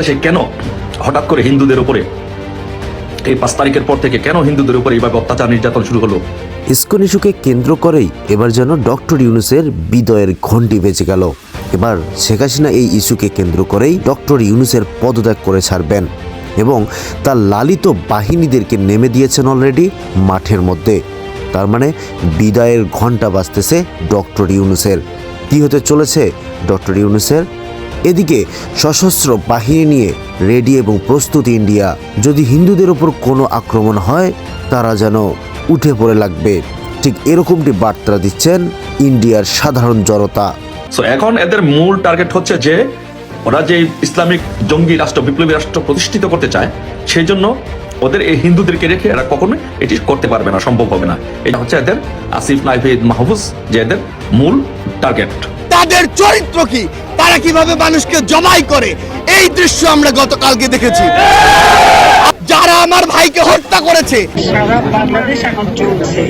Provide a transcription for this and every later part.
বাংলাদেশে কেন হঠাৎ করে হিন্দুদের উপরে? এই পাঁচ তারিখের পর থেকে কেন হিন্দুদের উপরে এইভাবে অত্যাচার নির্যাতন শুরু হলো? ইস্কন ইস্যুকে কেন্দ্র করেই এবার যেন ডক্টর ইউনুসের বিদয়ের ঘণ্টি বেঁচে গেল। এবার শেখ হাসিনা এই ইস্যুকে কেন্দ্র করেই ডক্টর ইউনুসের পদত্যাগ করে ছাড়বেন এবং তার লালিত বাহিনীদেরকে নেমে দিয়েছেন অলরেডি মাঠের মধ্যে। তার মানে বিদায়ের ঘণ্টা বাজতেছে ডক্টর ইউনুসের। কি হতে চলেছে? ডক্টর ইউনুসের এদিকে সশস্ত্র বাহিনী নিয়ে রেডি এবং প্রস্তুত ইন্ডিয়া। যদি হিন্দুদের ওপর কোনো আক্রমণ হয়, তারা যেন উঠে পড়ে লাগবে। ঠিক এরকমটি বার্তা দিচ্ছেন ইন্ডিয়ার সাধারণ জনতা। সো এখন এদের মূল টার্গেট হচ্ছে যে ওরা যে ইসলামিক জঙ্গি রাষ্ট্র, বিপ্লবী রাষ্ট্র প্রতিষ্ঠিত করতে চায়, সেই জন্য ওদের এই হিন্দুদেরকে রেখে এরা কখনো এটি করতে পারবে না, সম্ভব হবে না। এটা হচ্ছে এদের আসিফ নাইফিদ মাহফুজ, যে এদের মূল টার্গেট তাদের চরিত্র কি? তারা কীভাবে মানুষকে জবাই করে? এই দৃশ্য আমরা গতকালকে দেখেছি। যারা আমার ভাইকে হত্যা করেছে। সারা বাংলাদেশ এখন চলছে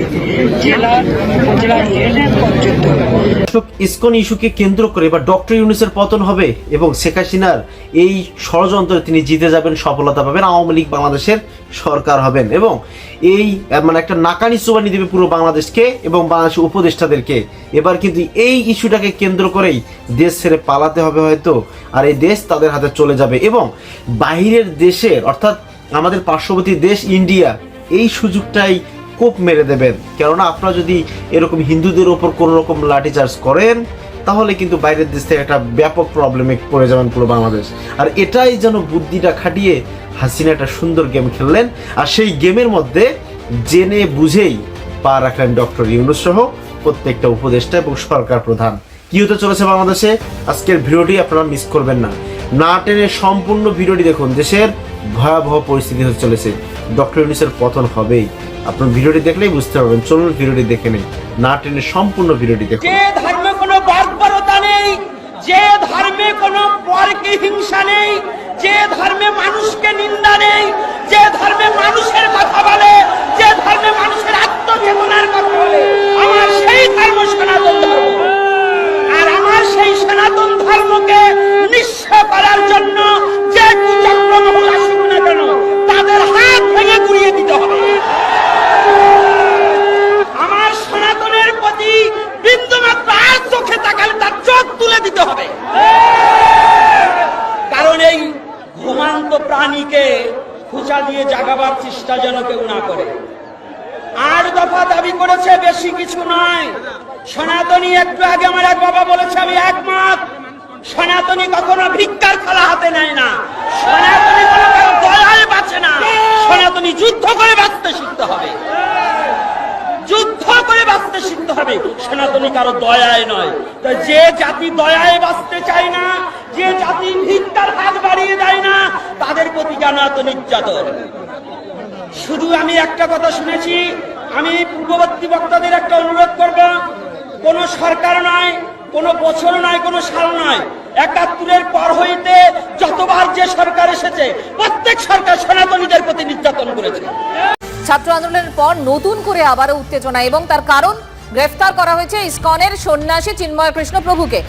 জেলা উপজেলা পর্যন্ত। ইসকন ইস্যুকে কেন্দ্র করে এবার ডক্টর ইউনুসের পতন হবে এবং শেখ হাসিনার এই ষড়যন্ত্রে তিনি জিতে যাবেন সফলতা পাবেন আওয়ামী লীগ বাংলাদেশের সরকার হবেন এবং এই মানে একটা নাকানি চোবানি দেবে পুরো বাংলাদেশকে এবং বাংলাদেশের উপদেষ্টাদেরকে। এবার কিন্তু এই ইস্যুটাকে কেন্দ্র করেই দেশ ছেড়ে পালাতে হবে হয়তো আর এই দেশ তাদের হাতে চলে যাবে এবং বাইরের দেশের অর্থাৎ আমাদের পার্শ্ববর্তী দেশ ইন্ডিয়া, এই সুযোগটাই কোপ মেরে দেবেন। কেননা আপনারা যদি এরকম হিন্দুদের ওপর কোনো রকম লাঠিচার্জ করেন, তাহলে কিন্তু বাইরের দেশ থেকে একটা ব্যাপক প্রবলেমে পড়ে যাবেন পুরো বাংলাদেশ। আর এটাই যেন বুদ্ধিটা খাটিয়ে হাসিনা একটা সুন্দর গেম খেললেন। আর সেই গেমের মধ্যে জেনে বুঝেই পা রাখলেন ডক্টর ইউনুস সহ প্রত্যেকটা উপদেষ্টা এবং সরকার প্রধান। কি হতে চলেছে বাংলাদেশে? আজকের ভিডিওটি আপনারা মিস করবেন না। না টেনে সম্পূর্ণ ভিডিওটি দেখুন। দেশের ভয়াবহ পরিস্থিতি হতে চলেছে। ডক্টর ইউনিসের পতন হবেই। আপনার ভিডিওটি দেখলেই বুঝতে পারবেন। চলুন ভিডিওটি দেখে নেই। না টেনে সম্পূর্ণ ভিডিওটি দেখুন। যে ধর্মে কোনো বর্বরতা নেই, যে ধর্মে কোনো পরকে হিংসা নেই, যে ধর্মে মানুষকে নিন্দা নেই, যে ধর্মে মানুষের কথা বলে, যে ধর্মে মানুষের আত্মচেতনার কথা বলে, আমার সেই ধর্ম সনাতন ধর্ম। সেই সনাতন ধর্মকে নিঃস্ব করার জন্য যে কুচক্র মহল আসুক না কেন তাদের হাত ভেঙে গুড়িয়ে দিতে হবে আমার সনাতনের প্রতি বিন্দুমাত্র আর চোখে তাকালে তার চোখ তুলে দিতে হবে কারণ এই ঘুমান্ত প্রাণীকে খুঁচা দিয়ে জাগাবার চেষ্টা যেন কেউ না করে আট দফা দাবি করেছে বেশি কিছু নয় সনাতনী একটু আগে আমার এক বাবা বলেছে আমি একমত সনাতনী কখনো ভিক্ষার খেলা হাতে নেয় না সনাতনী কোনো কারও দয়ায় বাঁচে না সনাতনী যুদ্ধ করে বাঁচতে শিখতে হবে যুদ্ধ করে বাঁচতে শিখতে হবে সনাতনী কারও দয়ায় নয় তো যে জাতি দয়ায় বাঁচতে চায় না, যে জাতি ভিক্ষার হাত বাড়িয়ে দেয় না, তাদের প্রতি কেন এত নির্যাতন। শুধু আমি একটা কথা শুনেছি, আমি পূর্ববর্তী বক্তাদের একটা অনুরোধ করব, কোন সরকার নয়, কোন বছর নয়, কোন সাল নয়, একাত্তরের পর হইতে যতবার যে সরকার এসেছে, প্রত্যেক সরকার সনাতনীদের প্রতি নির্যাতন করেছে। ছাত্র আন্দোলনের পর নতুন করে আবারও উত্তেজনা এবং তার কারণ গ্রেফতার করা হয়েছে ইসকনের সন্ন্যাসী চিন্ময় কৃষ্ণ প্রভুকে।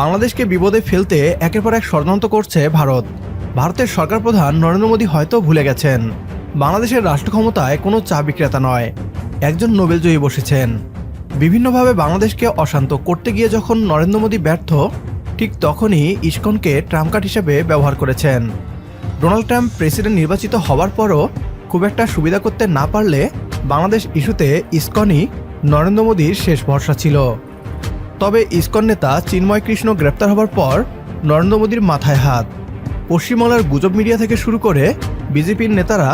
বাংলাদেশকে বিপদে ফেলতে একের পর এক ষড়যন্ত্র করছে ভারত। ভারতের সরকার প্রধান নরেন্দ্র মোদী হয়তো ভুলে গেছেন। বাংলাদেশের রাষ্ট্র ক্ষমতায় কোনো চা বিক্রেতা নয়। একজন নোবেলজয়ী বসেছেন। বিভিন্নভাবে বাংলাদেশকে অশান্ত করতে গিয়ে যখন নরেন্দ্র মোদী ব্যর্থ, ঠিক তখনই ইস্কনকে ট্রাম্প কার্ড হিসেবে ব্যবহার করেছেন। ডোনাল্ড ট্রাম্প প্রেসিডেন্ট নির্বাচিত হওয়ার পরও খুব একটা সুবিধা করতে না পারলে বাংলাদেশ ইস্যুতে ইস্কনই নরেন্দ্র মোদীর শেষ ভরসা ছিল। তবে ইসকন নেতা চিন্ময় কৃষ্ণ গ্রেপ্তার হবার পর নরেন্দ্র মোদীর মাথায় হাত। পশ্চিমবাংলার গুজব মিডিয়া থেকে শুরু করে বিজেপির নেতারা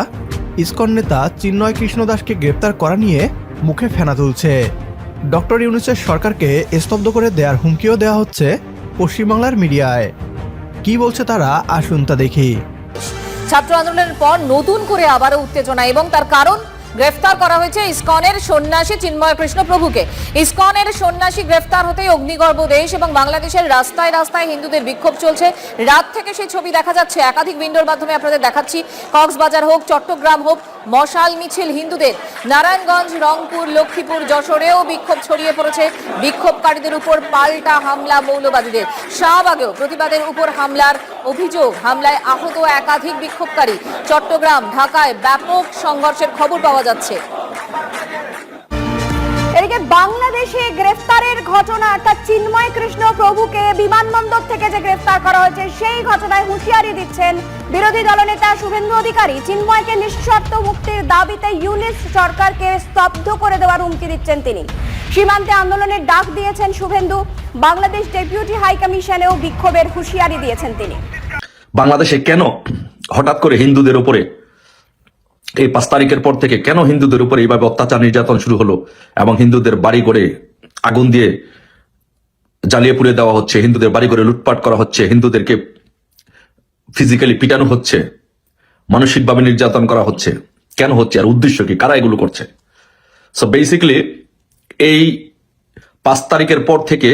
ইসকন নেতা চিন্ময় কৃষ্ণ দাসকে গ্রেপ্তার করা নিয়ে মুখে ফেনা তুলছে। ডক্টর ইউনুসের সরকারকে স্তব্ধ করে দেওয়ার হুমকিও দেওয়া হচ্ছে পশ্চিমবাংলার মিডিয়ায়। কি বলছে তারা আসুন তা দেখি। ছাত্র আন্দোলনের পর নতুন করে আবারও উত্তেজনা এবং তার কারণ গ্রেফতার করা হয়েছে ইসকনের সন্ন্যাসী চিন্ময় কৃষ্ণ প্রভুকে। ইসকনের সন্ন্যাসী গ্রেফতার হতে অগ্নিগর্ভ দেশ এবং বাংলাদেশের রাস্তায় রাস্তায় হিন্দুদের বিক্ষোভ চলছে। রাত থেকে সেই ছবি দেখা যাচ্ছে। একাধিক উইন্ডোর মাধ্যমে আপনাদের দেখাচ্ছি। কক্সবাজার হোক, চট্টগ্রাম হোক মশাল মিছিল হিন্দুদের। নারায়ণগঞ্জ, রংপুর, লক্ষ্মীপুর, যশোরেও বিক্ষোভ ছড়িয়ে পড়েছে। বিক্ষোভকারীদের উপর পাল্টা হামলা মৌলবাদীদের। শাহবাগেও প্রতিবাদের উপর হামলার অভিযোগ। হামলায় আহত একাধিক বিক্ষোভকারী। চট্টগ্রাম, ঢাকায় ব্যাপক সংঘর্ষের খবর পাওয়া যাচ্ছে। বাংলাদেশে গ্রেফতারের ঘটনা, অর্থাৎ চিন্ময় কৃষ্ণ প্রভুকে বিমানবন্দর থেকে যে গ্রেফতার করা হয়েছে, সেই ঘটনায় হুঁশিয়ারি দিচ্ছেন বিরোধী দলনেতা শুভেন্দু অধিকারী। চিন্ময়কে নিঃশর্ত মুক্তির দাবিতে ইউনিস সরকারকে স্তব্ধ করে দেওয়ার হুমকি দিচ্ছেন তিনি। সীমান্তে আন্দোলনের ডাক দিয়েছেন শুভেন্দু। বাংলাদেশ ডেপুটি হাই কমিশনেও বিক্ষোভের হুঁশিয়ারি দিয়েছেন তিনি। বাংলাদেশে কেন হঠাৎ করে হিন্দুদের উপরে এই পাঁচ তারিখের পর থেকে কেন হিন্দুদের উপরে এইভাবে অত্যাচার নির্যাতন শুরু হলো এবং হিন্দুদের বাড়ি করে আগুন দিয়ে জ্বালিয়ে পুড়ে দেওয়া হচ্ছে, হিন্দুদের বাড়ি করে লুটপাট করা হচ্ছে, হিন্দুদেরকে ফিজিক্যালি পিটানো হচ্ছে, মানসিকভাবে নির্যাতন করা হচ্ছে, কেন হচ্ছে, আর উদ্দেশ্য কি, কারা এগুলো করছে? সো বেসিক্যালি এই পাঁচ তারিখের পর থেকে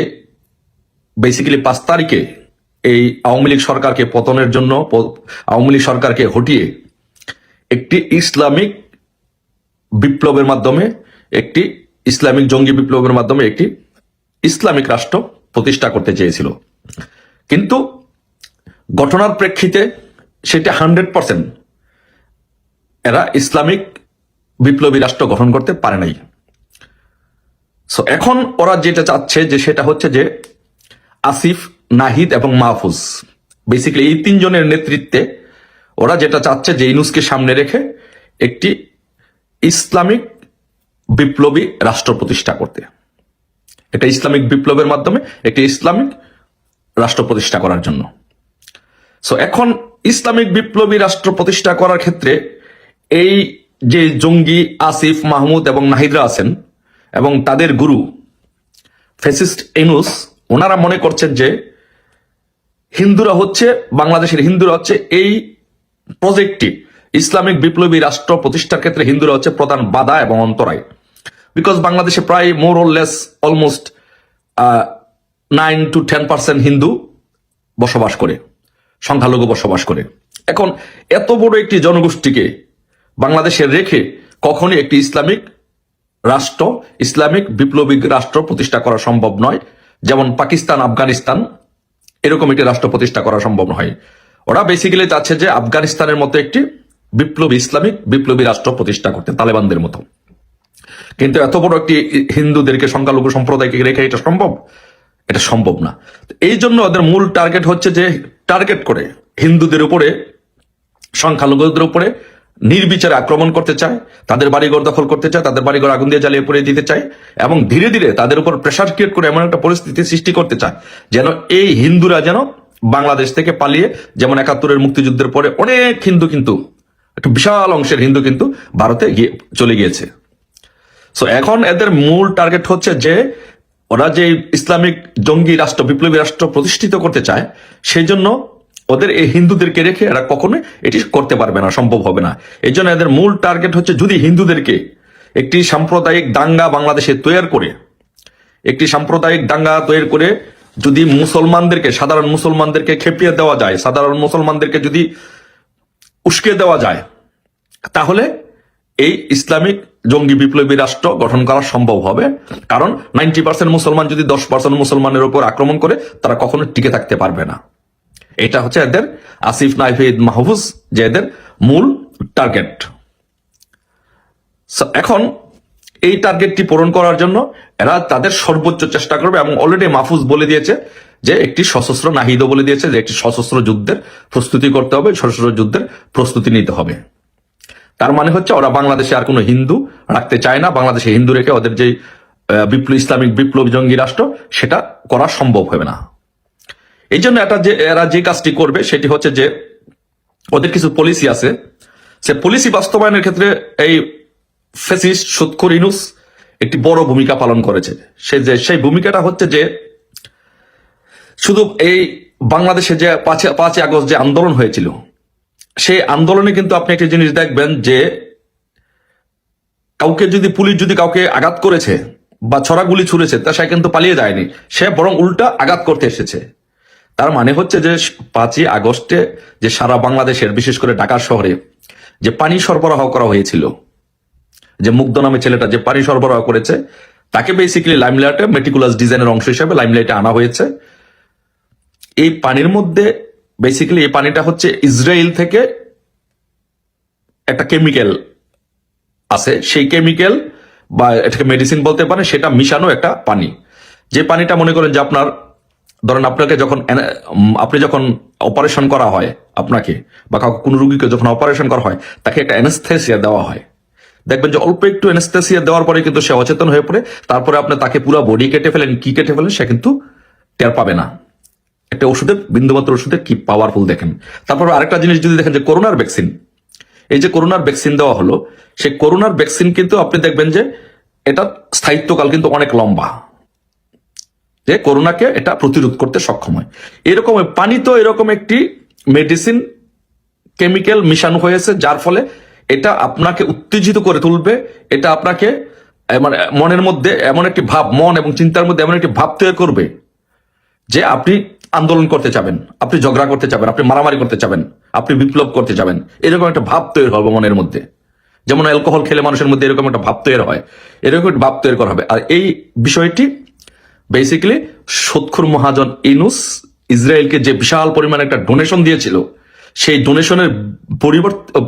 বেসিক্যালি পাঁচ তারিখে এই আওয়ামী লীগ সরকারকে পতনের জন্য, আওয়ামী লীগ সরকারকে হটিয়ে একটি ইসলামিক বিপ্লবের মাধ্যমে, একটি ইসলামিক জঙ্গি বিপ্লবের মাধ্যমে একটি ইসলামিক রাষ্ট্র প্রতিষ্ঠা করতে চেয়েছিল। কিন্তু ঘটনার প্রেক্ষিতে সেটা হান্ড্রেড পার্সেন্ট এরা ইসলামিক বিপ্লবী রাষ্ট্র গঠন করতে পারে নাই। সো এখন ওরা যেটা চাচ্ছে যে সেটা হচ্ছে যে আসিফ, নাহিদ এবং মাহফুজ। বেসিক্যালি এই তিনজনের নেতৃত্বে ওরা যেটা চাচ্ছে যে ইনুসকে সামনে রেখে একটি ইসলামিক বিপ্লবী রাষ্ট্র প্রতিষ্ঠা করতে। একটা ইসলামিক বিপ্লবের মাধ্যমে একটি ইসলামিক রাষ্ট্র প্রতিষ্ঠা করার জন্য। সো এখন ইসলামিক বিপ্লবী রাষ্ট্র প্রতিষ্ঠা করার ক্ষেত্রে এই যে জঙ্গি আসিফ, মাহমুদ এবং নাহিদরা আছেন এবং তাদের গুরু ফেসিস্ট এনুস ওনারা মনে করছেন যে হিন্দুরা হচ্ছে, বাংলাদেশের হিন্দুরা হচ্ছে এই প্রজেক্টটি ইসলামিক বিপ্লবী রাষ্ট্র প্রতিষ্ঠার ক্ষেত্রে হিন্দুরা হচ্ছে প্রধান বাধা এবং অন্তরায়। বিকজ বাংলাদেশে প্রায় more or less almost nine to ten percent Hindu বসবাস করে, সংখ্যালঘু বসবাস করে। এখন এত বড় একটি জনগোষ্ঠীকে বাংলাদেশে রেখে কখনই একটি ইসলামিক রাষ্ট্র, ইসলামিক বিপ্লবী রাষ্ট্র প্রতিষ্ঠা করা সম্ভব নয়। যেমন পাকিস্তান, আফগানিস্তান, এরকম একটি রাষ্ট্র প্রতিষ্ঠা করা সম্ভব নয়। ওরা বেসিক্যালি চাচ্ছে যে আফগানিস্তানের মতো একটি বিপ্লবী ইসলামিক, বিপ্লবী রাষ্ট্র প্রতিষ্ঠা করতে, তালেবানদের মতো। কিন্তু এত বড় একটি হিন্দুদেরকে সংখ্যালঘু সম্প্রদায়কে রেখে এটা সম্ভব? এটা সম্ভব না। এই জন্য ওদের মূল টার্গেট হচ্ছে যে টার্গেট করে হিন্দুদের উপরে, সংখ্যালঘুদের উপরে নির্বিচারে আক্রমণ করতে চায়, তাদের বাড়িঘর দখল করতে চায়, তাদের বাড়িঘর আগুন দিয়ে জ্বালিয়ে পুড়িয়ে দিতে চায়, এবং ধীরে ধীরে তাদের উপর প্রেশার ক্রিয়েট করে এমন একটা পরিস্থিতি সৃষ্টি করতে চায়, যেন এই হিন্দুরা যেন বাংলাদেশ থেকে পালিয়ে যেমন একাত্তরের মুক্তিযুদ্ধের পরে অনেক হিন্দু কিন্তু, একটা বিশাল অংশের হিন্দু কিন্তু ভারতে গিয়ে চলে গিয়েছে। সো এখন এদের মূল টার্গেট হচ্ছে যে ওরা যে ইসলামিক জঙ্গি রাষ্ট্র, বিপ্লবী রাষ্ট্র প্রতিষ্ঠিত করতে চায়, সেই জন্য ওদের এই হিন্দুদেরকে রেখে এরা কখনোই এটি করতে পারবে না, সম্ভব হবে না। এই জন্য এদের মূল টার্গেট হচ্ছে যদি হিন্দুদেরকে একটি সাম্প্রদায়িক দাঙ্গা বাংলাদেশে তৈরি করে, একটি সাম্প্রদায়িক দাঙ্গা তৈরি করে যদি মুসলমানদেরকে, সাধারণ মুসলমানদেরকে খেপিয়ে দেওয়া যায়, সাধারণ মুসলমানদেরকে যদি উস্কে দেওয়া যায়, তাহলে এই ইসলামিক জঙ্গি বিপ্লবী রাষ্ট্র গঠন করা সম্ভব হবে। কারণ নাইনটি পার্সেন্ট মুসলমান যদি দশ পার্সেন্ট মুসলমানের উপর আক্রমণ করে, তারা কখনো টিকে থাকতে পারবে না। এটা হচ্ছে এদের আসিফ নাইফিদ মাহফুজ যে এদের মূল টার্গেট। এখন এই টার্গেটটি পূরণ করার জন্য এরা তাদের সর্বোচ্চ চেষ্টা করবে এবং অলরেডি মাহফুজ বলে দিয়েছে যে একটি সশস্ত্র নাহিদও বলে দিয়েছে যে একটি সশস্ত্র যুদ্ধের প্রস্তুতি করতে হবে, সশস্ত্র যুদ্ধের প্রস্তুতি নিতে হবে। তার মানে হচ্ছে ওরা বাংলাদেশে আর কোনো হিন্দু রাখতে চায় না, বাংলাদেশে হিন্দু রেখে ওদের যে বিপ্লব ইসলামিক বিপ্লব জঙ্গি রাষ্ট্র, সেটা করা সম্ভব হবে না। এই জন্য এটা যে, এরা যে কাজটি করবে সেটি হচ্ছে যে ওদের কিছু পলিসি আছে। সে পলিসি বাস্তবায়নের ক্ষেত্রে এই ফেসিস্ট সুৎখর ইনুস একটি বড় ভূমিকা পালন করেছে। সে যে, সেই ভূমিকাটা হচ্ছে যে, শুধু এই বাংলাদেশে যে পাঁচে পাঁচই আগস্ট যে আন্দোলন হয়েছিল, সেই আন্দোলনে কিন্তু আপনি একটি জিনিস দেখবেন যে, কাউকে যদি পুলিশ যদি কাউকে আঘাত করেছে বা ছড়া গুলি ছুড়েছে, তা সে কিন্তু পালিয়ে যায়নি। সে বরং উল্টা আঘাত করতে এসেছে। তার মানে হচ্ছে যে, পাঁচই আগস্টে যে সারা বাংলাদেশের, বিশেষ করে ঢাকা শহরে, যে পানি সরবরাহ করা হয়েছিল যে মুগ্ধ নামে ছেলেটা যে পানি সরবরাহ করেছে, তাকে বেসিক্যালি লাইমলাইটে মেটিকুলাস ডিজাইনের অংশ হিসেবে লাইমলাইটে আনা হয়েছে। এই পানির মধ্যে বেসিক্যালি এই পানিটা হচ্ছে ইসরায়েল থেকে একটা কেমিক্যাল আছে। সেই কেমিক্যাল বা এটাকে মেডিসিন বলতে পারেন সেটা মিশানো একটা পানি। যে পানিটা মনে করেন যে আপনার, ধরেন আপনাকে যখন আপনি যখন অপারেশন করা হয় আপনাকে, বা কাউকে কোনো রুগীকে যখন অপারেশন করা হয়, তাকে একটা অ্যানেস্থেসিয়া দেওয়া হয়। দেখবেন যে অল্প একটু অ্যানেস্থেসিয়া দেওয়ার পরে কিন্তু সে অচেতন হয়ে পড়ে। তারপরে আপনি তাকে পুরো বডি কেটে ফেলেন, কি কেটে ফেলেন, সে কিন্তু টের পাবে না। একটা ওষুধের, বিন্দুমাত্র ওষুধের কি পাওয়ারফুল দেখেন। তারপর আরেকটা জিনিস যদি দেখেন যে করোনার ভ্যাকসিন এই যে করোনার ভ্যাকসিন দেওয়া হলো, সেই করোনার ভ্যাকসিন কিন্তু আপনি দেখবেন যে এটা স্থায়িত্বকাল কিন্তু অনেক লম্বা। যে করোনাকে এটা প্রতিরোধ করতে সক্ষম হয়। এরকম পানি তো এরকম একটি মেডিসিন কেমিক্যাল মিশানো হয়েছে, যার ফলে এটা আপনাকে উত্তেজিত করে তুলবে, এটা আপনাকে মানে মনের মধ্যে এমন একটি ভাব, মন এবং চিন্তার মধ্যে এমন একটি ভাব তৈরি করবে যে আপনি আন্দোলন করতে চাবেন আপনি ঝগড়া করতে চাবেন আপনি মারামারি করতে চাবেন আপনি বিপ্লব করতে যাবেন, এরকম একটা ভাব তৈরি হবে মনের মধ্যে। যেমন অ্যালকোহল খেলে মানুষের মধ্যে এরকম একটা ভাব তৈরি হয়, এরকম একটা ভাব তৈরি করা হবে। আর এই বিষয়টি বেসিক্যালি সৎখুর মহাজন ইনুস ইসরায়েলকে যে বিশাল পরিমাণে একটা ডোনেশন দিয়েছিল সেই ডোনেশনের পরিবর্তে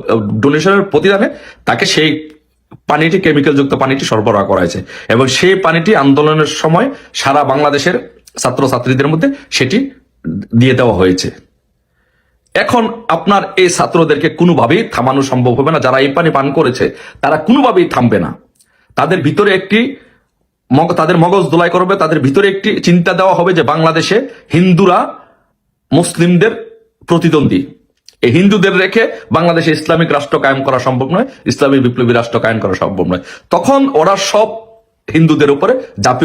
ডোনেশনের প্রতিদানে তাকে সেই পানিটি কেমিক্যাল যুক্ত পানিটি সরবরাহ করা হয়েছে। এবং সেই পানিটি আন্দোলনের সময় সারা বাংলাদেশের ছাত্রছাত্রীদের মধ্যে সেটি দিয়ে দেওয়া হয়েছে। এখন আপনার এই ছাত্রদেরকে কোনোভাবেই থামানো সম্ভব হবে না। যারা এই পানি পান করেছে, তারা কোনোভাবেই থামবে না। তাদের ভিতরে একটি তাদের মগজ দোলাই করবে তাদের ভিতরে একটি চিন্তা দেওয়া হবে যে বাংলাদেশে হিন্দুরা মুসলিমদের প্রতিদ্বন্দ্বী। এই হিন্দুদের রেখে বাংলাদেশে ইসলামিক রাষ্ট্র কায়েম করা সম্ভব নয় ইসলামিক বিপ্লবী রাষ্ট্র কায়েম করা সম্ভব নয়। তখন ওরা সব হিন্দুদের উপরে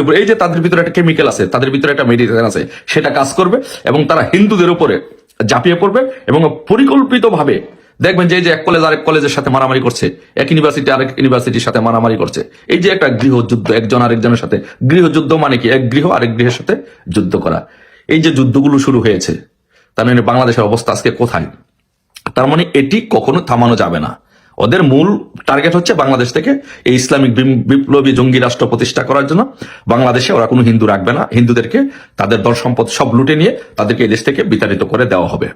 পড়ে এই যে তাদের ভিতরে একটা কেমিক্যাল আছে, তাদের ভিতরে একটা মেডিসিন আছে, সেটা কাজ করবে এবং তারা হিন্দুদের উপরে ঝাঁপিয়ে পড়বে এবং পরিকল্পিতভাবে দেখবেন যে এক কলেজ আরেক কলেজের সাথে মারামারি করছে, এক ইউনিভার্সিটি আরেক ইউনিভার্সিটির সাথে মারামারি করছে। এই যে একটা গৃহযুদ্ধ, একজন আরেকজনের সাথে গৃহযুদ্ধ মানে কি? এক গৃহ আরেক গৃহের সাথে যুদ্ধ করা। এই যে যুদ্ধগুলো শুরু হয়েছে, তার মানে বাংলাদেশের অবস্থা আজকে কোথায়? তার মানে এটি কখনো থামানো যাবে না। ওদের মূল টার্গেট হচ্ছে বাংলাদেশ থেকে এই ইসলামিক বিপ্লবী জঙ্গি রাষ্ট্র প্রতিষ্ঠা করার জন্য। বাংলাদেশে ওরা কোনো হিন্দু রাখবে না। হিন্দুদেরকে তাদের দল সম্পদ সব লুটে নিয়ে তাদেরকে এই দেশ থেকে বিতাড়িত করে দেওয়া হবে।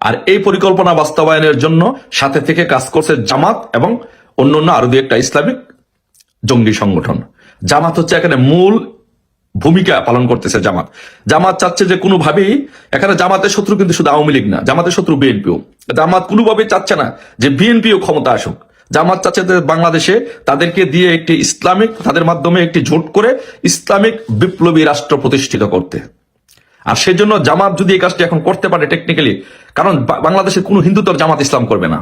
আর এই পরিকল্পনা বাস্তবায়নের জন্য সাথে থেকে কাজ করছে জামাত এবং অন্যান্য আরও দু একটা ইসলামিক জঙ্গি সংগঠন। জামাত হচ্ছে এখানে মূল ভূমিকা পালন করতেছে জামাত। জামাত চাচ্ছে যে কোনোভাবেই এখানে জামাতের শত্রু কিন্তু শুধু আওয়ামী লীগ না, জামাতের শত্রু বিএনপিও। জামাত কোনোভাবেই চাচ্ছে না যে বিএনপিও ক্ষমতা আসুক। জামাত চাচ্ছে বাংলাদেশে তাদেরকে দিয়ে একটি ইসলামিক, তাদের মাধ্যমে একটি জোট করে ইসলামিক বিপ্লবী রাষ্ট্র প্রতিষ্ঠিত করতে। আর সেজন্য জামাত যদি এই কাজটি এখন করতে পারে টেকনিক্যালি কারণ বাংলাদেশের কোনো হিন্দু তো জামাত ইসলাম করবে না।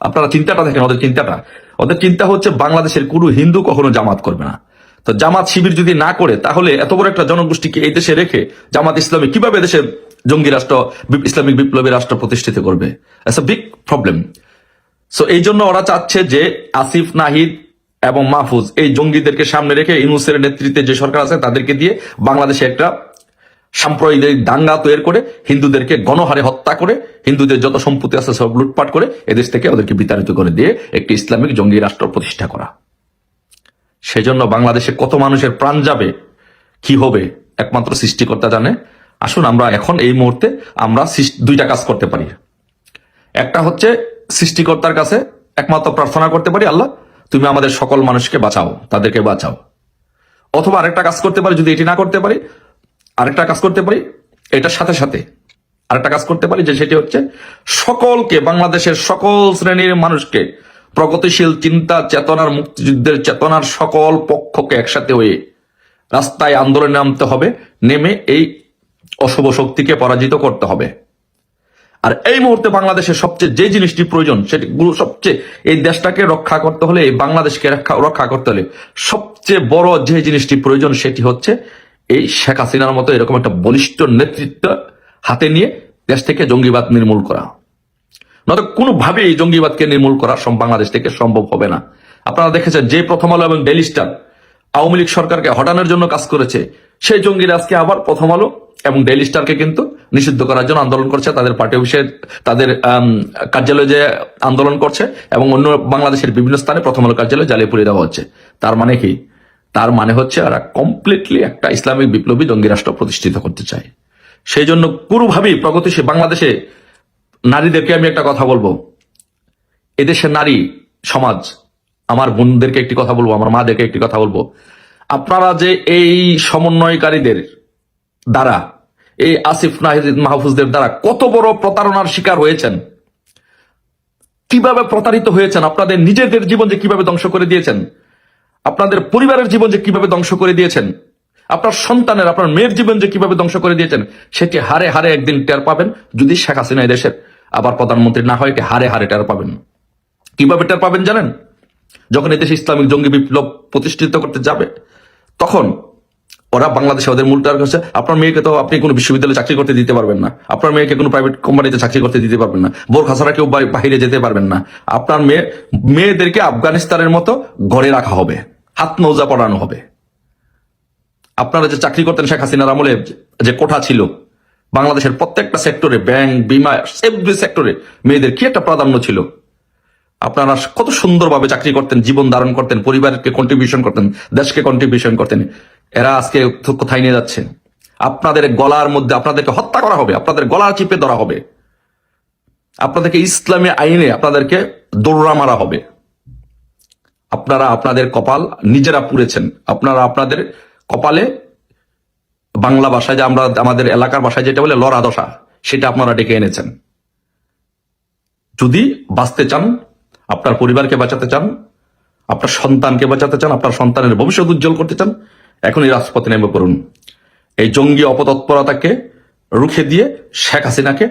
আপনারা চিন্তাটা দেখেন, ওদের চিন্তাটা। ওদের চিন্তা হচ্ছে বাংলাদেশের কোনো হিন্দু কখনো জামাত করবে না। তো জামাত শিবির যদি না করে, তাহলে এত বড় একটা জনগোষ্ঠীকে এই দেশে রেখে জামাত ইসলামী কীভাবে দেশে জঙ্গি রাষ্ট্র ইসলামিক বিপ্লবী রাষ্ট্র প্রতিষ্ঠিত করবে? বিগ প্রবলেম সো এই জন্য ওরা চাচ্ছে যে আসিফ, নাহিদ এবং মাহফুজ এই জঙ্গিদেরকে সামনে রেখে ইউনুসের নেতৃত্বে যে সরকার আছে, তাদেরকে দিয়ে বাংলাদেশে একটা সাম্প্রদায়িক দাঙ্গা তৈরি করে, হিন্দুদেরকে গণহারে হত্যা করে, হিন্দুদের যত সম্পত্তি আছে সব লুটপাট করে এদেশ থেকে ওদেরকে বিতাড়িত করে দিয়ে একটি ইসলামিক জঙ্গি রাষ্ট্র প্রতিষ্ঠা করা। সেজন্য বাংলাদেশে কত মানুষের প্রাণ যাবে, কি হবে, একমাত্র সৃষ্টিকর্তা জানে। আসুন আমরা এখন এই মুহূর্তে আমরা দুইটা কাজ করতে পারি। একটা হচ্ছে সৃষ্টিকর্তার কাছে একমাত্র প্রার্থনা করতে পারি, আল্লাহ, তুমি আমাদের সকল মানুষকে বাঁচাও, তাদেরকে বাঁচাও। অথবা আরেকটা কাজ করতে পারি, যদি এটি না করতে পারি, আরেকটা কাজ করতে পারি, এটার সাথে সাথে আরেকটা কাজ করতে পারি যে সেটি হচ্ছে সকলকে, বাংলাদেশের সকল শ্রেণির মানুষকে প্রগতিশীল চিন্তা, চেতনার মুক্তিযুদ্ধের চেতনার সকল পক্ষকে একসাথে হয়ে রাস্তায় আন্দোলনে নামতে হবে, নেমে এই অশুভ শক্তিকে পরাজিত করতে হবে। আর এই মুহূর্তে বাংলাদেশের সবচেয়ে যে জিনিসটি প্রয়োজন সেটি গুলো সবচেয়ে এই দেশটাকে রক্ষা করতে হলে, এই বাংলাদেশকে রক্ষা করতে হলে সবচেয়ে বড় যে জিনিসটি প্রয়োজন, সেটি হচ্ছে এই শেখ হাসিনার মতো এরকম একটা বলিষ্ঠ নেতৃত্ব হাতে নিয়ে দেশ থেকে জঙ্গিবাদ নির্মূল করা। নয়তো কোনোভাবে এই জঙ্গিবাদকে নির্মূল করা বাংলাদেশ থেকে সম্ভব হবে না। আপনারা দেখেছেন যে প্রথম আলো এবং ডেলি স্টার আওয়ামী লীগ সরকারকে হটানোর জন্য কাজ করেছে, সেই জঙ্গিরা আজকে আবার প্রথম আলো এবং ডেইলি স্টারকে কিন্তু নিষিদ্ধ করার জন্য আন্দোলন করছে। তাদের পার্টি অফিসে তাদের কার্যালয়ে যে আন্দোলন করছে এবং অন্য বাংলাদেশের বিভিন্ন স্থানে প্রথম আলো কার্যালয়ে জ্বালিয়ে পুড়িয়ে দেওয়া হচ্ছে। তার মানে কি? তার মানে হচ্ছে এরা কমপ্লিটলি একটা ইসলামিক বিপ্লবী জঙ্গি রাষ্ট্র প্রতিষ্ঠিত করতে চায়। সেই জন্য পুরোভাবেই প্রগতিশীল বাংলাদেশে নারীদেরকে আমি একটা কথা বলব। এদেশের নারী সমাজ, আমার বোনদেরকে একটি কথা বলব, আমার মাদেরকে একটি কথা বলব। আপনারা যে এই সমন্বয়কারীদের দ্বারা, এই আসিফ নাহিদ মাহফুজদের দ্বারা কত বড় প্রতারণার শিকার হয়েছেন, কীভাবে প্রতারিত হয়েছেন, আপনাদের নিজেদের জীবন যে কীভাবে ধ্বংস করে দিয়েছেন, আপনাদের পরিবারের জীবন যে কীভাবে ধ্বংস করে দিয়েছেন, আপনার সন্তানের, আপনার মেয়ের জীবন যে কীভাবে ধ্বংস করে দিয়েছেন, সেটি হারে হারে একদিন টের পাবেন, যদি শেখ হাসিনা এই দেশের আবার প্রধানমন্ত্রী না হয় হারে হারে টের পাবেন। কীভাবে টের পাবেন জানেন? যখন এদেশে ইসলামিক জঙ্গি বিপ্লব প্রতিষ্ঠিত করতে যাবে, তখন ওরা বাংলাদেশে ওদের মূল টার্গেট হচ্ছে, আপনার মেয়েকে তো আপনি কোনো বিশ্ববিদ্যালয়ে চাকরি করতে দিতে পারবেন না। আপনার মেয়েকে কোনো প্রাইভেট কোম্পানিতে চাকরি করতে দিতে পারবেন না। বোর খাসারা কেউ বাই- বাহিরে যেতে পারবেন না। আপনার মেয়ে মেয়েদেরকে আফগানিস্তানের মতো ঘরে রাখা হবে। হাত নৌজা পড়ানো হবে। আপনারা যে চাকরি করতেন শেখ হাসিনার আমলে যে কোঠা ছিল বাংলাদেশের প্রত্যেকটা সেক্টরে ব্যাংক, বিমা এভরি সেক্টরে মেয়েদের কি একটা প্রাধান্য ছিল? আপনারা কত সুন্দরভাবে চাকরি করতেন, জীবন ধারণ করতেন, পরিবারকে কন্ট্রিবিউশন করতেন, দেশকে কন্ট্রিবিউশন করতেন। এরা আজকে কোথায় নিয়ে যাচ্ছে? আপনাদের গলার মধ্যে আপনাদেরকে হত্যা করা হবে, আপনাদের গলা চিপে ধরা হবে। আপনাদেরকে ইসলামী আইনে আপনাদেরকে দৌড়া মারা হবে। আপনারা আপনাদের কপাল নিজেরা পুড়েছেন। আপনারা আপনাদের কপালে বাংলা ভাষায় যে আমরা আমাদের এলাকার ভাষায় যেটা বলে লড়া দশা সেটা আপনারা ডেকে এনেছেন। যদি বাঁচতে চান, আপনার পরিবারকে বাঁচাতে চান, আপনার সন্তানকে বাঁচাতে চান, আপনার সন্তানের ভবিষ্যৎ উজ্জ্বল করতে চান, এখনই রাজপথে নেমে পড়ুন। এই জঙ্গি অপতৎপরতাকে রুখে দিয়ে শেখ হাসিনাকে,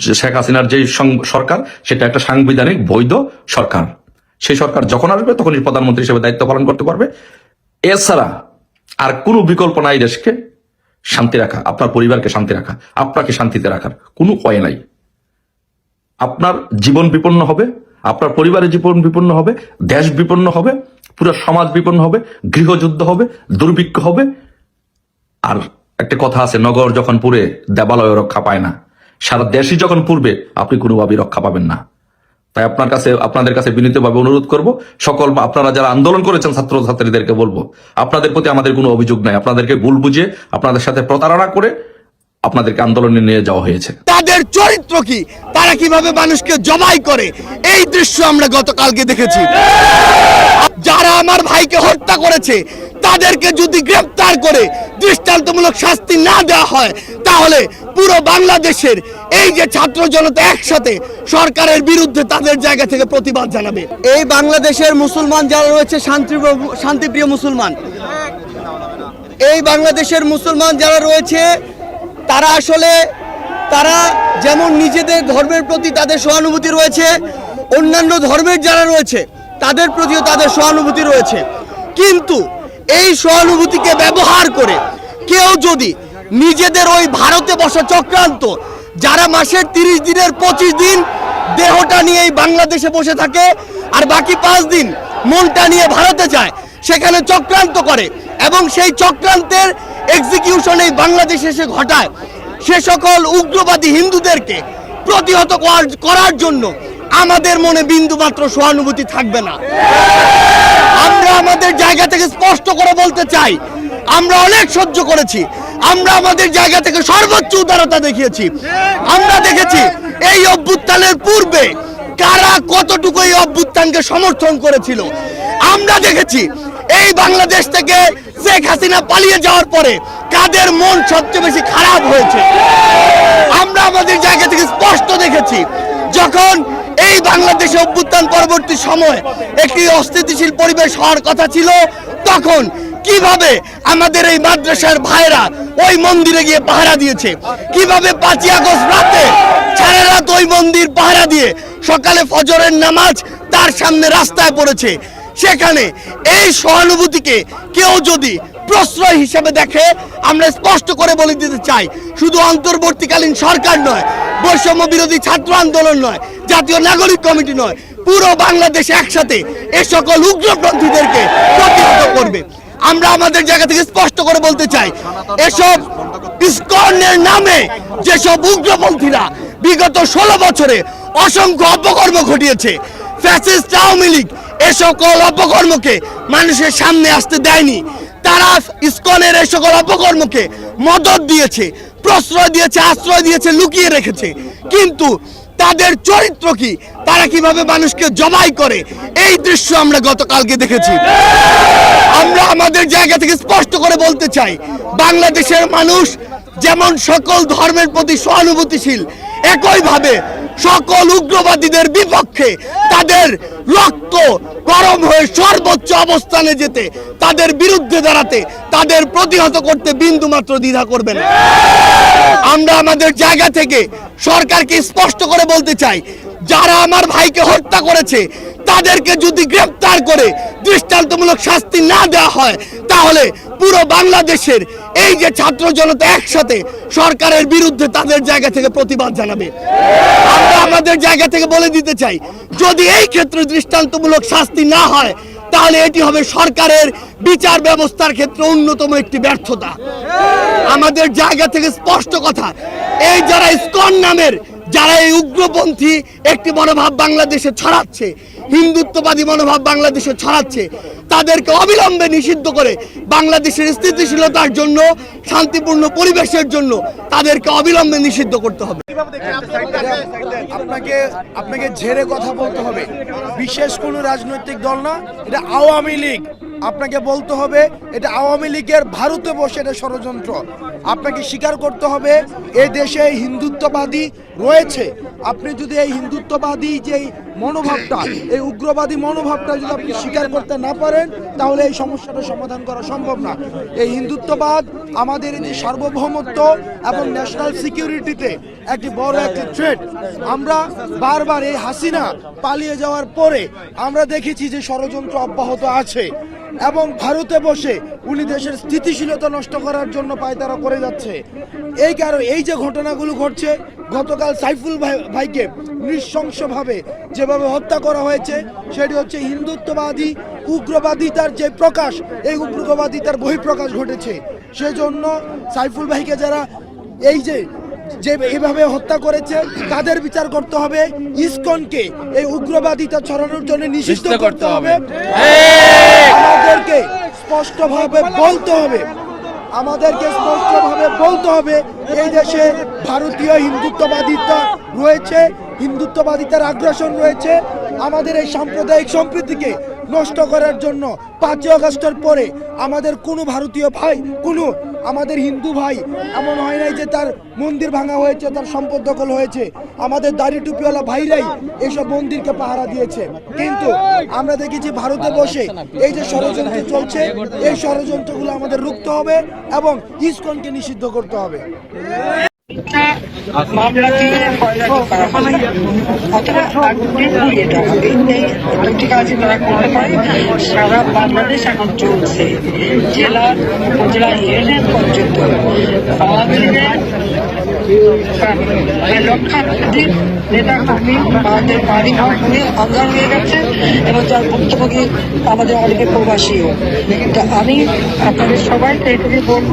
শেখ হাসিনার যে সরকার, সেটা একটা সাংবিধানিক বৈধ সরকার। সেই সরকার যখন আসবে, তখনই প্রধানমন্ত্রী হিসেবে দায়িত্ব পালন করতে পারবে। এছাড়া আর কোনো বিকল্প নাই দেশকে। শান্তি রাখা, আপনার পরিবারকে শান্তি রাখা, আপনাকে শান্তিতে রাখার কোনো উপায় নাই। আপনার জীবন বিপন্ন হবে, আপনার পরিবারের জীবন বিপন্ন হবে, দেশ বিপন্ন হবে, পুরো সমাজ বিপন্ন হবে, গৃহযুদ্ধ হবে, দুর্ভিক্ষ হবে। আর একটা কথা আছে, নগর যখন পুরে দেবালয় রক্ষা পায় না। সারা দেশই যখন পূর্বে আপনি কোনোভাবেই রক্ষা পাবেন না। তাই আপনার কাছে, আপনাদের কাছে বিনীতভাবে অনুরোধ করব, সকল আপনারা যারা আন্দোলন করেছেন ছাত্র ছাত্রীদেরকে বলব, আপনাদের প্রতি আমাদের কোনো অভিযোগ নাই, আপনাদেরকে ভুল বুঝে আপনাদের সাথে প্রতারণা করে আপনাদেরকে আন্দোলনে নিয়ে যাওয়া হয়েছে। তাদের চরিত্র কি? তারা কীভাবে মানুষকে জবাই করে? এই দৃশ্য আমরা গতকালকে দেখেছি। যারা আমার ভাইকে হত্যা করেছে তাদেরকে যদি গ্রেফতার করে দৃষ্টান্তমূলক শাস্তি না দেওয়া হয়, তাহলে পুরো বাংলাদেশের এই যে ছাত্র জনতা একসাথে সরকারের বিরুদ্ধে তাদের জায়গা থেকে প্রতিবাদ জানাবে। এই বাংলাদেশের মুসলমান যারা রয়েছে শান্তিপ্রিয় শান্তিপ্রিয় মুসলমান। এই বাংলাদেশের মুসলমান যারা রয়েছে, তারা আসলে, তারা যেমন নিজেদের ধর্মের প্রতি তাদের সহানুভূতি রয়েছে, অন্যান্য ধর্মের যারা রয়েছে, তাদের প্রতিও তাদের সহানুভূতি রয়েছে। কিন্তু এই সহানুভূতিকে ব্যবহার করে কেউ যদি নিজেদের ওই ভারতে বসা চক্রান্ত, যারা মাসের তিরিশ দিনের পঁচিশ দিন দেহটা নিয়ে এই বাংলাদেশে বসে থাকে আর বাকি পাঁচ দিন মনটা নিয়ে ভারতে যায়, সেখানে চক্রান্ত করে এবং সেই চক্রান্তের এক্সিকিউশন এই বাংলাদেশে এসে ঘটায়, সে সকল উগ্রবাদী হিন্দুদেরকে প্রতিহত করার- জন্য আমাদের মনে বিন্দু মাত্র সহানুভূতি থাকবে না। আমরা আমাদের জায়গা থেকে স্পষ্ট করে বলতে চাই, আমরা অনেক সহ্য করেছি, আমরা আমাদের জায়গা থেকে সর্বোচ্চ উদারতা দেখিয়েছি। আমরা দেখেছি এই অভ্যুত্থানের পূর্বে কারা কতটুকু এই অভ্যুত্থানকে সমর্থন করেছিল। আমরা দেখেছি এই বাংলাদেশ থেকে শেখ হাসিনা পালিয়ে যাওয়ার পরে কাদের মন সবচেয়ে বেশি খারাপ হয়েছে। আমরা আমাদের জায়গা থেকে স্পষ্ট দেখেছি, যখন এই বাংলাদেশে অভ্যুত্থান পরবর্তী সময় একটি অস্থিতিশীল পরিবেশ হওয়ার কথা ছিল, তখন কীভাবে আমাদের এই মাদ্রাসার ভাইরা ওই মন্দিরে গিয়ে পাহারা দিয়েছে? কীভাবে পাঁচই আগস্ট রাতে সারা রাত ওই মন্দির পাহারা দিয়ে সকালে ফজরের নামাজ তার সামনে রাস্তায় পড়েছে? সেখানে এই সহানুভূতিকে কেউ যদি প্রশ্রয় হিসেবে দেখে, আমরা স্পষ্ট করে বলে দিতে চাই, শুধু অন্তর্বর্তীকালীন সরকার নয়, বৈষম্য বিরোধী ছাত্র আন্দোলন নয়, জাতীয় নাগরিক কমিটি নয়, পুরো বাংলাদেশ একসাথে এ সকল উগ্রপন্থীদেরকে প্রতিহত করবে। আমরা আমাদের জায়গা থেকে স্পষ্ট করে বলতে চাই, এসব ইস্কনের নামে যেসব উগ্রপন্থীরা বিগত ষোলো বছরে অসংখ্য অপকর্ম ঘটিয়েছে, ফ্যাসিস্ট আওয়ামী লীগ এ সকল অপকর্মকে মানুষের সামনে আসতে দেয়নি। তারা ইস্কনের এই সকল অপকর্মকে মদত দিয়েছে, প্রশ্রয় দিয়েছে, আশ্রয় দিয়েছে, লুকিয়ে রেখেছে। কিন্তু তাদের চরিত্র কি? তারা কীভাবে মানুষকে জবাই করে? এই দৃশ্য আমরা গতকালকে দেখেছি। আমরা আমাদের জায়গা থেকে স্পষ্ট করে বলতে চাই, বাংলাদেশের মানুষ যেমন সকল ধর্মের প্রতি সহানুভূতিশীল, একইভাবে সকল উগ্রবাদীদের বিপক্ষে তাদের রক্ত গরম হয়ে সর্বোচ্চ অবস্থানে যেতে, তাদের বিরুদ্ধে দাঁড়াতে, তাদের প্রতিহত করতে বিন্দু মাত্র দ্বিধা করবে না। আমরা আমাদের জায়গা থেকে সরকারকে স্পষ্ট করে বলতে চাই, যারা আমার ভাইকে হত্যা করেছে তাদেরকে যদি গ্রেপ্তার করে দৃষ্টান্তমূলক শাস্তি না দেওয়া হয়, তাহলে পুরো বাংলাদেশের এই যে ছাত্র জনতা একসাথে সরকারের বিরুদ্ধে তাদের জায়গা থেকে প্রতিবাদ জানাবে। আমরা আমাদের জায়গা থেকে বলে দিতে চাই, যদি এই ক্ষেত্রে দৃষ্টান্তমূলক শাস্তি না হয়, তাহলে এটি হবে সরকারের বিচার ব্যবস্থার ক্ষেত্রে অন্যতম একটি ব্যর্থতা। আমাদের জায়গা থেকে স্পষ্ট কথা, এই যারা ইসকন নামের, যারা এই উগ্রপন্থী একটি মনোভাব বাংলাদেশে ছড়াচ্ছে হিন্দুত্ববাদী মনোভাব বাংলাদেশে ছড়াচ্ছে। তাদেরকে অবিলম্বে নিষিদ্ধ করে বাংলাদেশের স্থিতিশীলতার জন্য শান্তিপূর্ণ পরিবেশের জন্য তাদেরকে অবিলম্বে নিষিদ্ধ করতে হবে। আপনাকে আপনাকে ঝেড়ে কথা বলতে হবে। বিশেষ কোনো রাজনৈতিক দল না এটা আওয়ামী লীগ। আপনাকে বলতে হবে এটা আওয়ামী লীগের ভারতে বসে এটা ষড়যন্ত্র। আপনাকে স্বীকার করতে হবে এই দেশে হিন্দুত্ববাদী রয়েছে। আপনি যদি এই হিন্দুত্ববাদী যে মনোভাবটা, এই উগ্রবাদী মনোভাবটা যদি আপনি স্বীকার করতে না পারেন, তাহলে এই সমস্যাটা সমাধান করা সম্ভব না। এই হিন্দুত্ববাদ আমাদের এই যে সার্বভৌমত্ব এবং ন্যাশনাল সিকিউরিটিতে একটি বড় একটি থ্রেট আমরা বারবার এই হাসিনা পালিয়ে যাওয়ার পরে আমরা দেখেছি যে ষড়যন্ত্র অব্যাহত আছে। এবং ভারতে বসে উনি দেশের স্থিতিশীলতা নষ্ট করার জন্য পায়তারা করে যাচ্ছে। এই কারণে এই যে ঘটনাগুলো ঘটছে, গতকাল সাইফুল ভাই, ভাইকে নৃশংসভাবে যেভাবে হত্যা করা হয়েছে, সেটি হচ্ছে হিন্দুত্ববাদী উগ্রবাদিতার যে প্রকাশ, এই উগ্রবাদিতার বহিঃপ্রকাশ ঘটেছে। সেজন্য সাইফুল ভাইকে যারা এই যে যে এইভাবে হত্যা করেছে তাদের বিচার করতে হবে। ইসকনকে এই উগ্রবাদিতা ছড়ানোর জন্য নিষিদ্ধ করতে হবে। আমাদেরকে স্পষ্টভাবে বলতে হবে। আমাদেরকে স্পষ্টভাবে বলতে হবে এই দেশে ভারতীয় হিন্দুত্ববাদিতা রয়েছে হিন্দুত্ববাদিতার আগ্রাসন রয়েছে। আমাদের এই সাম্প্রদায়িক সম্প্রীতিকে নষ্ট করার জন্য পাঁচই আগস্টের পরে আমাদের কোনো ভারতীয় ভাই, কোনো আমাদের হিন্দু ভাই এমন হয় নাই যে তার মন্দির ভাঙা হয়েছে, তার সম্পদ দখল হয়েছে। আমাদের দাড়ি টুপিওয়ালা ভাইরাই এসব মন্দিরকে পাহারা দিয়েছে। কিন্তু আমরা দেখেছি ভারতে বসে এই যে ষড়যন্ত্র চলছে, এই ষড়যন্ত্রগুলো আমাদের রুখতে হবে এবং ইসকনকে নিষিদ্ধ করতে হবে। অথবা করতে পারে সারা এখন চলছে জেলা পর্যন্ত লক্ষাধিক নেতা কর্মী আমাদের বাড়ি ঘরে অজ্ঞান হয়ে গেছে এবং যার ভুক্তভোগী আমাদের অনেকে প্রবাসীও। তো আমি আপনাদের সবাইকে এটুকু বলব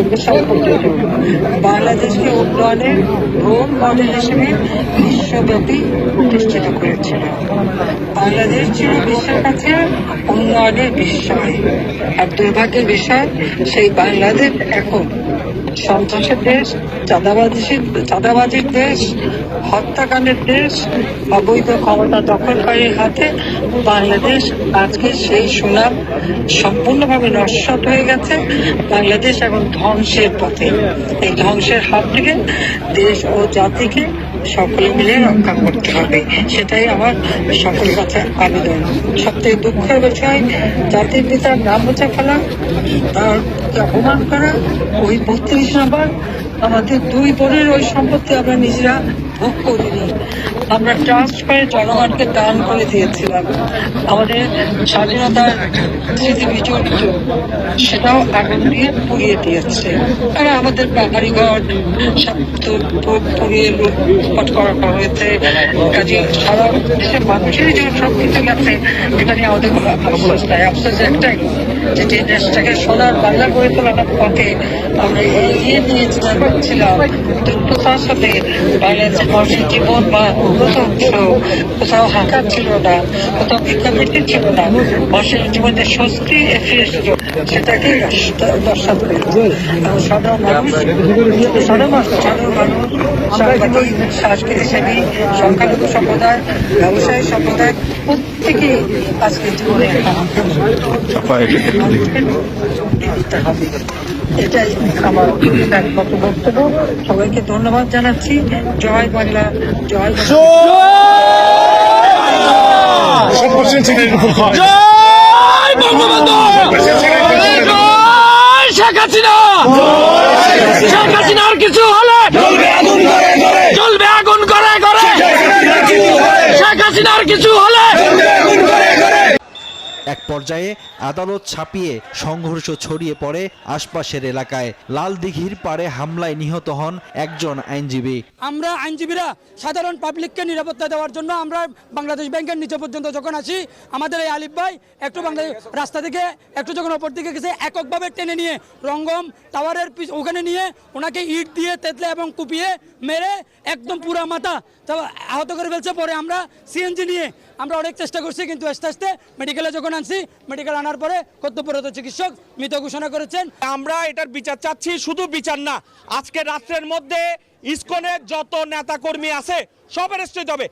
বাংলাদেশকে উন্নয়নের রোল মডেল হিসেবে বিশ্বব্যাপী প্রতিষ্ঠিত করেছিল বাংলাদেশ ছিল বিশ্বের কাছে উন্নয়নের বিষয়। আর দুর্ভাগ্যের বিষয়, সেই বাংলাদেশ এখন সন্ত্রাসের দেশ চাঁদাবাজি চাঁদাবাজির দেশ, হত্যাকাণ্ডের দেশ, অবৈধ ক্ষমতা দখলকারীর হাতে বাংলাদেশ আজকে সেই সুনাম সম্পূর্ণভাবে নস্বত হয়ে গেছে। বাংলাদেশ এখন ধ্বংসের পথে। এই ধ্বংসের হাত থেকে দেশ ও জাতিকে সকলে মিলে রক্ষা করতে হবে। সেটাই আমার সকলের কাছে আবেদন। সবথেকে দুঃখের বিষয় জাতির পিতার নাম মুছে ফেলা তার অপমান করা, ওই বত্রিশ নম্বর আমাদের দুই বোনের ওই সম্পত্তি আমরা নিজেরা ভোগ করিনি। আমরা ট্রাস্ট করে জনগণকে দান করে দিয়েছিলাম। আমাদের স্বাধীনতার স্মৃতি বিজড়িত সেটাও আগুন দিয়ে পুড়িয়ে দিয়েছে। আর আমাদের প- পুড়িয়ে লুটপাট করা হয়েছে। কাজে সারা দেশের মানুষেরই যে সব কিছু গেছে এখানে আমাদের আফসোস নাই। আফসোস একটাই। যে সোনার বাংলা পথে আমরা এগিয়ে নিয়ে যেতে পারছিলাম দুর্গতার সাথে বাংলাদেশের মানুষের জীবন বা উন্নত অংশ, কোথাও ছিল না, কোথাও ছিল না, মানুষের জীবনে স্বস্তি এসেছিল, সেটাকে দর্শাতে সাধারণ মানুষ সাধারণ মানুষ সাধারণ মানুষ সংখ্যালঘু সম্প্রদায়, ব্যবসায়ী সম্প্রদায় প্রত্যেকেই আজকে জীবনে এটাই আমার একমাত্র বক্তব্য। সবাইকে ধন্যবাদ জানাচ্ছি। জয় বাংলা জয় বাংলা। শেখ হাসিনা! শেখ হাসিনার কিছু হলে চলবে আগুন করে করে। শেখ হাসিনার কিছু হলে এক পর্যায়ে আদালত ছাপিয়ে সংঘর্ষ ছড়িয়ে পড়ে আশপাশের এলাকায়। লাল দিঘির পাড়ে হামলায় নিহত হন একজন আইনজীবী। আমরা আইনজীবীরা সাধারণ পাবলিককে নিরাপত্তা দেওয়ার জন্য আমরা বাংলাদেশ ব্যাংকের নিচে পর্যন্ত যখন আসি আমাদের এই আলিফ ভাই একটু বাংলাদেশ রাস্তা থেকে একটু যখন ওপর দিকে গেছে, এককভাবে টেনে নিয়ে রঙ্গম টাওয়ারের পিছ- ওখানে নিয়ে ওনাকে ইট দিয়ে তেতলে এবং কুপিয়ে মেরে একদম পুরা মাথা আহত করে ফেলছে। পরে আমরা সিএনজি নিয়ে আমরা অনেক চেষ্টা করছি, কিন্তু আস্তে আস্তে মেডিকেলে যখন আনছি মেডিকেল আনার পরে কর্তব্যরত চিকিৎসক মৃত ঘোষণা করেছেন। আমরা এটার বিচার চাচ্ছি, শুধু বিচার না, আজকে রাত্রের মধ্যে ইসকনের যত নেতাকর্মী আছে, সব অ্যারেস্ট হবে।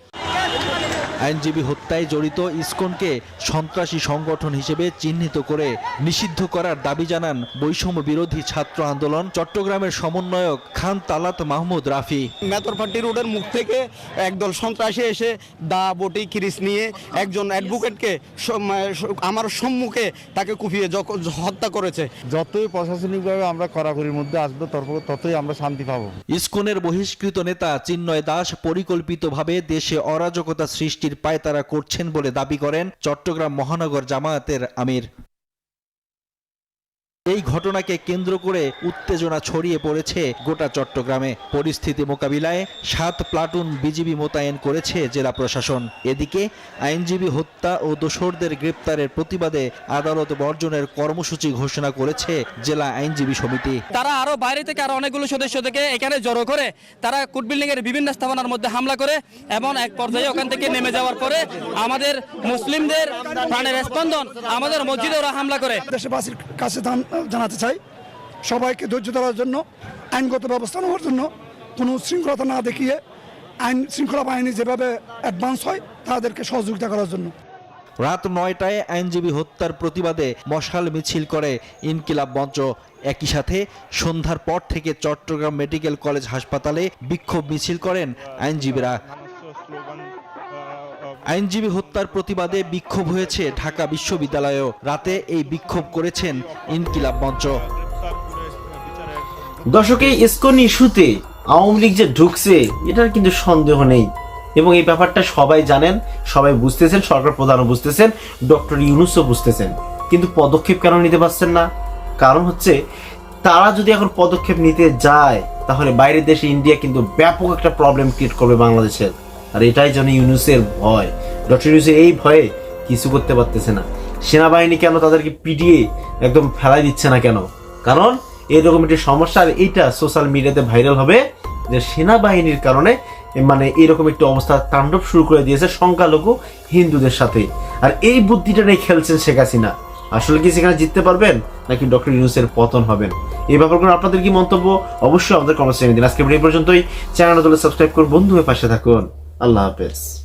আইনজীবী হত্যায় জড়িত ইসকনকে সন্ত্রাসী সংগঠন হিসেবে চিহ্নিত করে নিষিদ্ধ করার দাবি জানান বৈষম্য বিরোধী ছাত্র আন্দোলন চট্টগ্রামের সমন্বয়ক খান তালাত মাহমুদ রাফি। মেতরপাট্টি রোডের মুখ থেকে একদল সন্ত্রাসী এসে দা বটি কিরিস নিয়ে একজন অ্যাডভোকেটকে আমার সম্মুখে তাকে কুপিয়ে যখন হত্যা করেছে। যতই প্রশাসনিকভাবে আমরা কড়াকড়ির মধ্যে আসব তত- ততই আমরা শান্তি পাবো। ইসকনের বহিষ্কৃত নেতা চিন্ময় দাস পরিকল্পিতভাবে দেশে অরাজকতা সৃষ্টির পায় তারা করছেন বলে দাবি করেন চট্টগ্রাম মহানগর জামায়াতের আমির। এই ঘটনাকে কেন্দ্র করে উত্তেজনা ছড়িয়ে পড়েছে গোটা চট্টগ্রামে। পরিস্থিতি মোকাবিলায় সাত প্লাটুন বিজিবি মোতায়েন করেছে জেলা প্রশাসন। এদিকে আইনজীবী হত্যা ও দোসরদের গ্রেপ্তারের প্রতিবাদে আদালত বর্জনের কর্মসূচি ঘোষণা করেছে জেলা আইনজীবী সমিতি। তারা আরও বাইরে থেকে আরও অনেকগুলো সদস্য থেকে এখানে জড়ো করে তারা কোর্ট বিল্ডিং এর বিভিন্ন স্থাপনার মধ্যে হামলা করে এবং এক পর্যায়ে ওখান থেকে নেমে যাওয়ার পরে আমাদের মুসলিমদের প্রাণের স্পন্দন আমাদের মসজিদে ওরা হামলা করে। দেশবাসীর কাছে জানাতে চাই। সবাইকে ধৈর্য ধরার জন্য আইনগত ব্যবস্থা নেওয়ার জন্য কোনো শৃঙ্খলতা না দেখিয়ে আইন শৃঙ্খলা বাহিনী যেভাবে অ্যাডভান্স হয় তাদেরকে সহযোগিতা করার জন্য। রাত নয়টায় আইনজীবী হত্যার প্রতিবাদে মশাল মিছিল করে ইনকিলাব মঞ্চ। একই সাথে সন্ধ্যার পর থেকে চট্টগ্রাম মেডিকেল কলেজ হাসপাতালে বিক্ষোভ মিছিল করেন আইনজীবীরা। আইনজীবী হত্যার প্রতিবাদে বিক্ষোভ হয়েছে ঢাকা বিশ্ববিদ্যালয়েও। রাতে এই বিক্ষোভ করেছেন ইনকিলাব মঞ্চ। দর্শক ইসকন ইস্যুতে আওয়ামী লীগ যে ঢুকছে, এটার কিন্তু সন্দেহ নেই। এবং এই ব্যাপারটা সবাই জানেন, সবাই বুঝতেছেন, সরকার প্রধানও বুঝতেছেন, ডক্টর ইউনুসও বুঝতেছেন। কিন্তু পদক্ষেপ কেন নিতে পারছেন না? কারণ হচ্ছে, তারা যদি এখন পদক্ষেপ নিতে যায়, তাহলে বাইরের দেশে ইন্ডিয়া কিন্তু ব্যাপক একটা প্রবলেম ক্রিয়েট করবে বাংলাদেশের। আর এটাই যেন ইউনুসের ভয়। ডক্টর ইউনুসের এই ভয়ে কিছু করতে পারতেছে না। সেনাবাহিনী কেন তাদেরকে পিটিয়ে একদম ফেলাই দিচ্ছে না কেন? কারণ এরকম একটি সমস্যা, আর এইটা সোশ্যাল মিডিয়াতে ভাইরাল হবে যে সেনাবাহিনীর কারণে মানে এরকম একটি অবস্থা তাণ্ডব শুরু করে দিয়েছে সংখ্যালঘু হিন্দুদের সাথে। আর এই বুদ্ধিটা নিয়ে খেলছেন শেখ হাসিনা। আসলে কি সেখানে জিততে পারবেন, নাকি ডক্টর ইউনুসের পতন হবেন এই ব্যাপারগুলো আপনাদের কি মন্তব্য? অবশ্যই আমাদের কমেন্ট দিন। আজকে এই পর্যন্তই। চ্যানেল সাবস্ক্রাইব করুন বন্ধু হয়ে পাশে থাকুন। আল্লাহ হাফেজ।